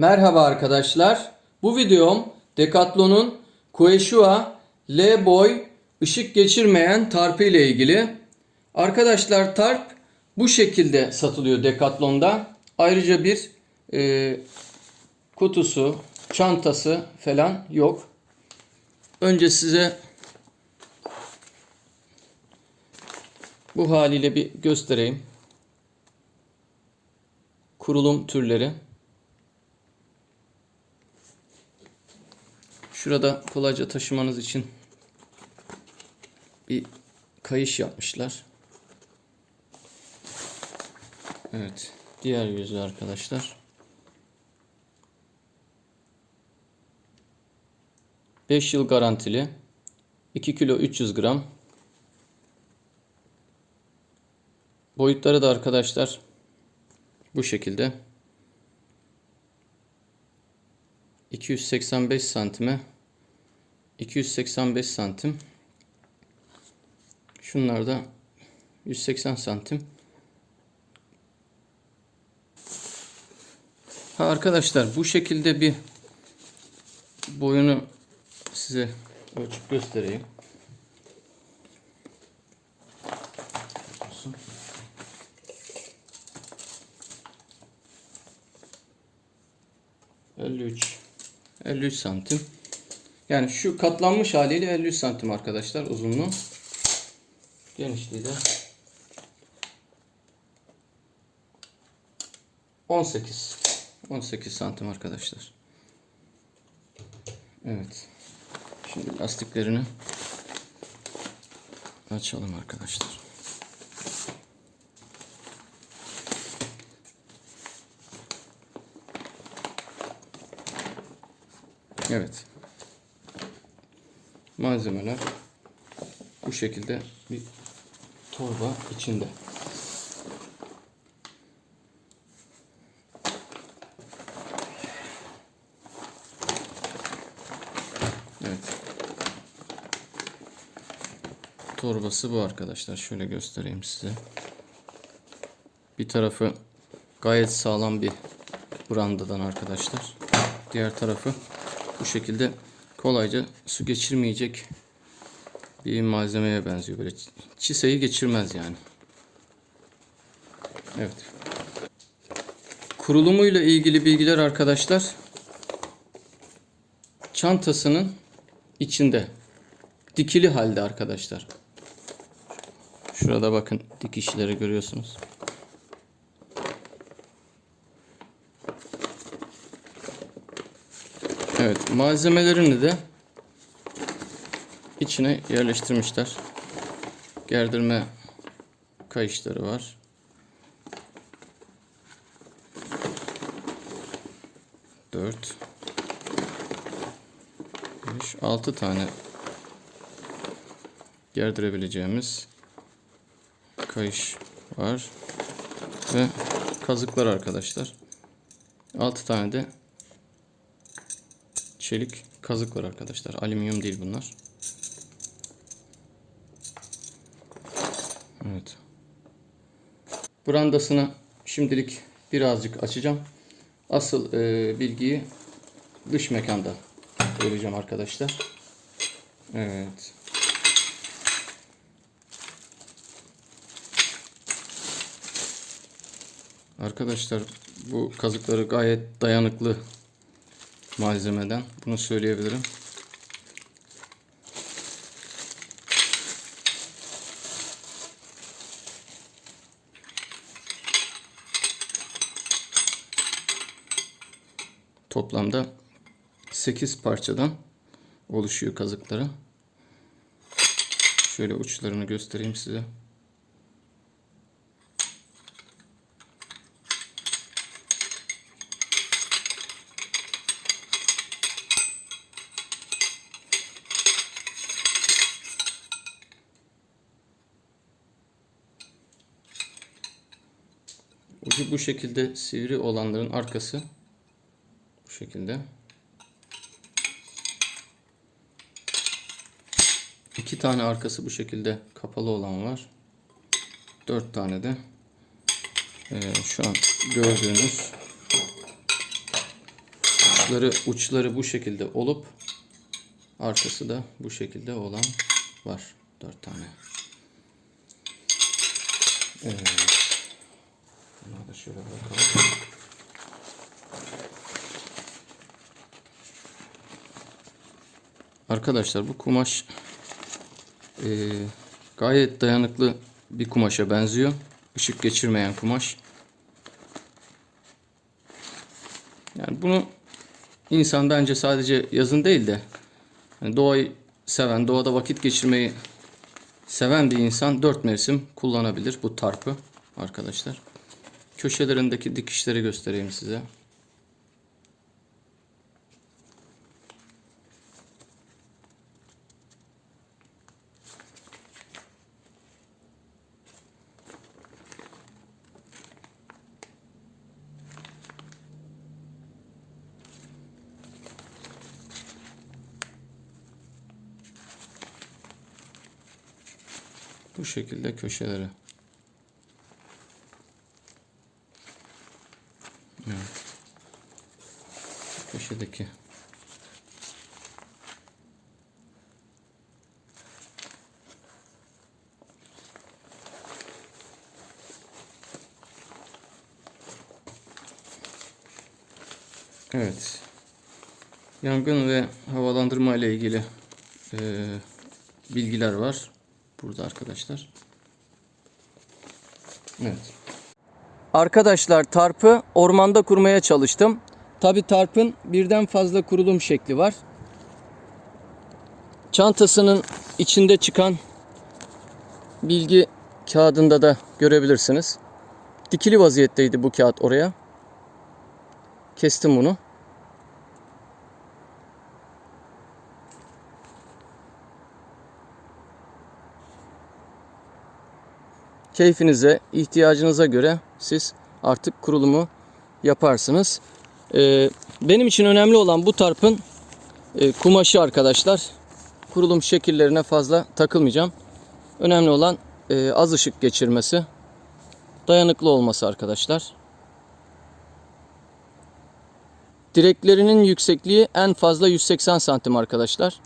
Merhaba arkadaşlar. Bu videom Decathlon'un Quechua L-Boy ışık geçirmeyen tarpı ile ilgili. Arkadaşlar tarp bu şekilde satılıyor Decathlon'da. Ayrıca bir e, kutusu, çantası falan yok. Önce size bu haliyle bir göstereyim. Kurulum türleri. Şurada kolayca taşımanız için bir kayış yapmışlar. Evet. Diğer yüzü arkadaşlar. 5 yıl garantili. 2 kilo 300 gram. Boyutları da arkadaşlar bu şekilde. 285 santime 285 santim. Şunlar da 180 santim. Ha arkadaşlar bu şekilde bir boyunu size ölçüp göstereyim. ...53... 53 santim. Yani şu katlanmış haliyle 53 santim arkadaşlar uzunluğu. Genişliği de 18. 18 santim arkadaşlar. Evet. Şimdi lastiklerini açalım arkadaşlar. Evet. Malzemeler bu şekilde bir torba içinde. Evet. Torbası bu arkadaşlar. Şöyle göstereyim size. Bir tarafı gayet sağlam bir brandadan arkadaşlar. Diğer tarafı bu şekilde kolayca su geçirmeyecek bir malzemeye benziyor. Böyle çiseyi geçirmez yani. Evet. Kurulumuyla ilgili bilgiler arkadaşlar çantasının içinde dikili halde arkadaşlar. Şurada bakın dikişleri görüyorsunuz. Evet malzemelerini de içine yerleştirmişler. Gerdirme kayışları var. Dört. Beş, altı tane gerdirebileceğimiz kayış var. Ve kazıklar arkadaşlar. Altı tane de çelik kazık var arkadaşlar. Alüminyum değil bunlar. Evet. Brandasını şimdilik birazcık açacağım. Asıl e, bilgiyi dış mekanda vereceğim arkadaşlar. Evet. Arkadaşlar bu kazıkları gayet dayanıklı malzemeden. Bunu söyleyebilirim. Toplamda 8 parçadan oluşuyor kazıkları. Şöyle uçlarını göstereyim size. Ucu bu şekilde sivri olanların arkası bu şekilde. İki tane arkası bu şekilde kapalı olan var. Dört tane de e, şu an gördüğünüz uçları uçları bu şekilde olup arkası da bu şekilde olan var. Dört tane. Evet. Bunları da şöyle bakalım. Arkadaşlar bu kumaş eee, gayet dayanıklı bir kumaşa benziyor. Işık geçirmeyen kumaş. Yani bunu insan bence sadece yazın değil de hani doğayı seven, doğada vakit geçirmeyi seven bir insan dört mevsim kullanabilir bu tarpı arkadaşlar. Köşelerindeki dikişleri göstereyim size. Bu şekilde köşeleri. Evet. Köşedeki. Evet. Yangın ve havalandırma ile ilgili eee, bilgiler var burada arkadaşlar. Evet. Arkadaşlar tarpı ormanda kurmaya çalıştım. Tabi tarpın birden fazla kurulum şekli var. Çantasının içinde çıkan bilgi kağıdında da görebilirsiniz. Dikili vaziyetteydi bu kağıt oraya. Kestim bunu. keyfinize, ihtiyacınıza göre siz artık kurulumu yaparsınız. Ee, benim için önemli olan bu tarpın e, kumaşı arkadaşlar. Kurulum şekillerine fazla takılmayacağım. Önemli olan e, az ışık geçirmesi, dayanıklı olması arkadaşlar. Direklerinin yüksekliği en fazla 180 santim arkadaşlar.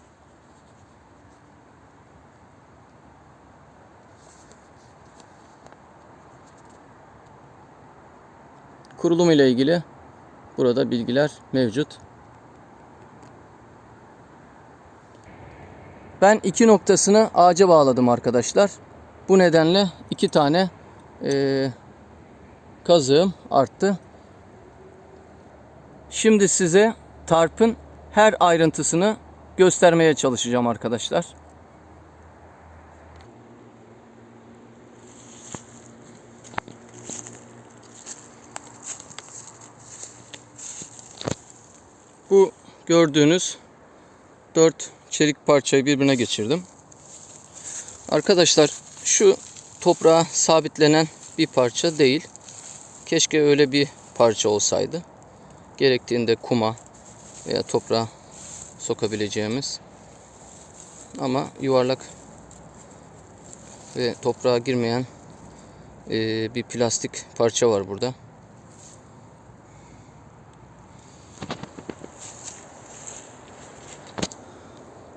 kurulum ile ilgili burada bilgiler mevcut. Ben iki noktasını ağaca bağladım arkadaşlar. Bu nedenle iki tane e, kazığım arttı. Şimdi size tarpın her ayrıntısını göstermeye çalışacağım arkadaşlar. Bu gördüğünüz dört çelik parçayı birbirine geçirdim. Arkadaşlar şu toprağa sabitlenen bir parça değil. Keşke öyle bir parça olsaydı. Gerektiğinde kuma veya toprağa sokabileceğimiz ama yuvarlak ve toprağa girmeyen bir plastik parça var burada.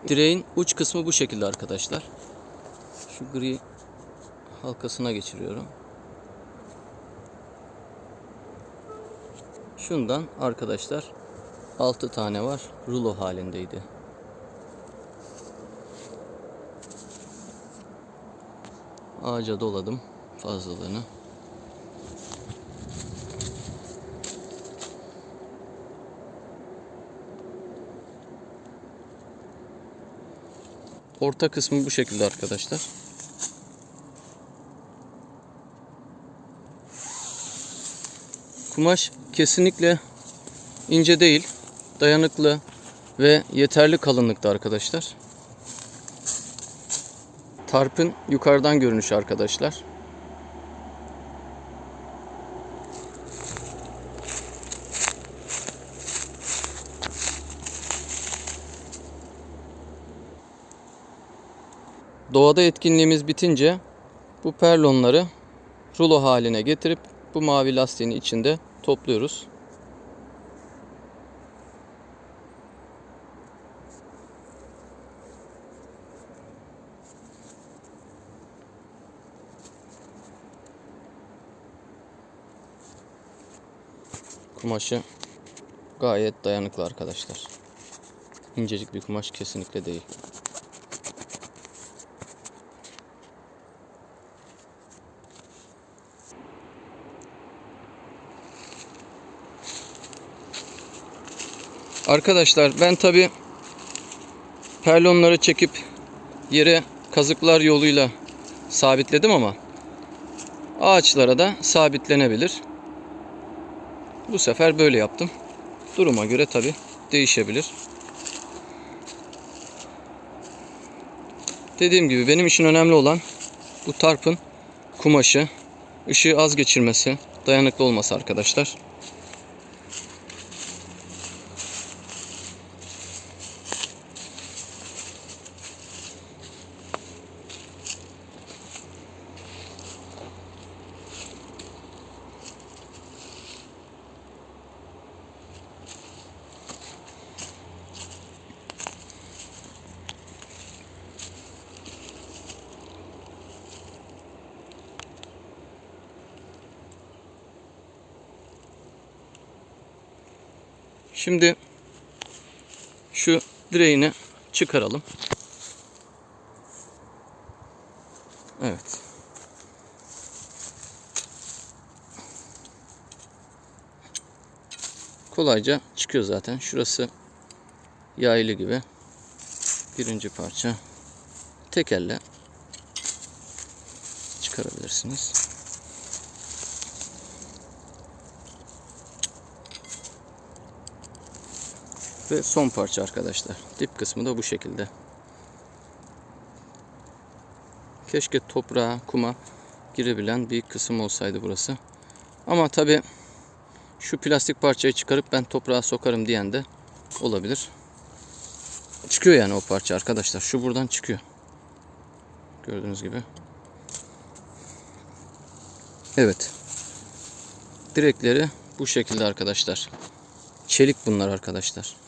Direğin uç kısmı bu şekilde arkadaşlar. Şu gri halkasına geçiriyorum. Şundan arkadaşlar 6 tane var. Rulo halindeydi. Ağaca doladım fazlalığını. Orta kısmı bu şekilde arkadaşlar. Kumaş kesinlikle ince değil, dayanıklı ve yeterli kalınlıkta arkadaşlar. Tarpın yukarıdan görünüşü arkadaşlar. Doğada etkinliğimiz bitince bu perlonları rulo haline getirip bu mavi lastiğin içinde topluyoruz. Kumaşı gayet dayanıklı arkadaşlar. İncecik bir kumaş kesinlikle değil. Arkadaşlar ben tabi perlonları çekip yere kazıklar yoluyla sabitledim ama ağaçlara da sabitlenebilir. Bu sefer böyle yaptım. Duruma göre tabi değişebilir. Dediğim gibi benim için önemli olan bu tarpın kumaşı, ışığı az geçirmesi, dayanıklı olması arkadaşlar. Şimdi şu direğini çıkaralım. Evet. Kolayca çıkıyor zaten. Şurası yaylı gibi. Birinci parça. Tek elle çıkarabilirsiniz. Ve son parça arkadaşlar. Dip kısmı da bu şekilde. Keşke toprağa, kuma girebilen bir kısım olsaydı burası. Ama tabi şu plastik parçayı çıkarıp ben toprağa sokarım diyen de olabilir. Çıkıyor yani o parça arkadaşlar. Şu buradan çıkıyor. Gördüğünüz gibi. Evet. Direkleri bu şekilde arkadaşlar. Çelik bunlar arkadaşlar.